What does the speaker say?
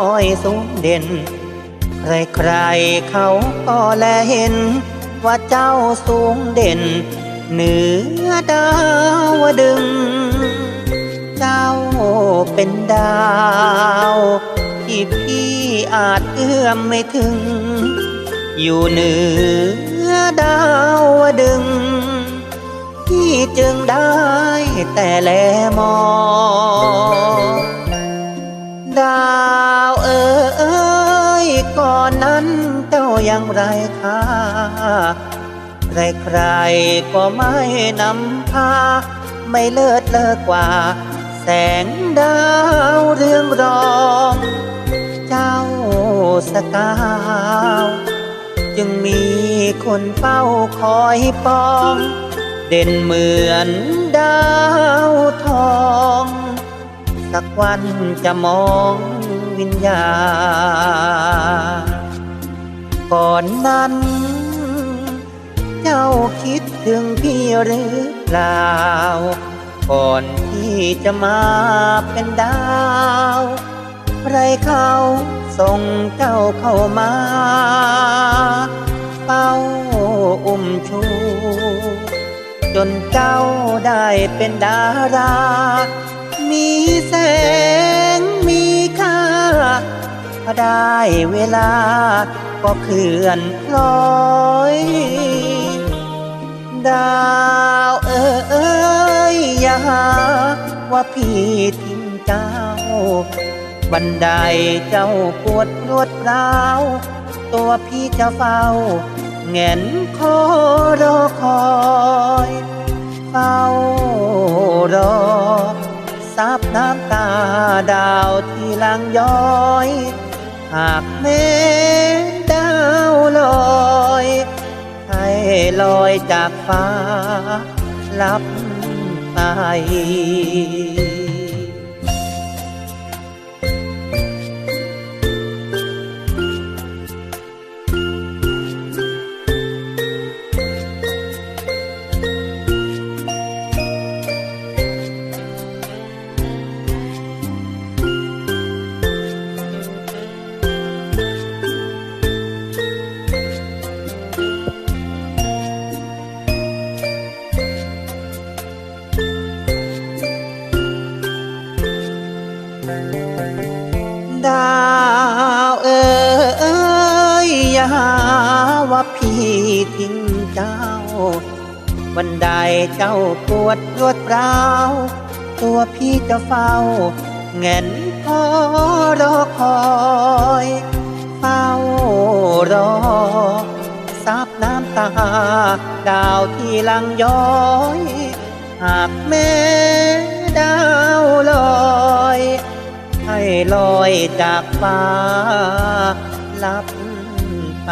อยสูงเด่น ใครๆเขาก็แลเห็น ว่าเจ้าสูงเด่น เหนือดาวดึง เจ้าเป็นดาว ที่พี่อาจเอื้อมไม่ถึง อยู่เหนือดาวดึงพี่จึงได้แต่แลมอง ดาวเอ๋ยก่อนนั้นเจ้ายังไรค่าใครๆก็ไม่นำพา ไม่เลิศเลอกว่า แสงดาวเรืองรอง เจ้าสกาว จึงมีคนเฝ้าคอยปอง เด่นเหมือนดาวทอง สักวันจะมองวิญญาณก่อนนั้น เจ้าคิดถึงพี่หรือเปล่า ก่อนที่จะมาเป็นดาวใครเขาส่งเจ้าเข้ามาเฝ้าอุ้มชู จนเจ้าได้เป็นดารา มีแสงมีค่าพอได้เวลาก็เคลื่อนลอย ดาวเอ๋ยอย่าหาว่าพี่ทิ้งเจ้า บันไดเจ้าปวดรวดร้าว ตัวพี่จะเฝ้าแงนคอรอคอยเฝ้า ซับน้ำตาดาวที่ลังย้อย หากแม้ดาวลอยให้ลอยจากฟ้าลับไป วันใดเจ้าปวดรวดร้าว ตัวพี่จะเฝ้าแงนพอรอคอยเฝ้ารอซับน้ำตา ดาวที่ลังย้อย หากแม้ดาวลอย ให้ลอยจากฟ้าลับไป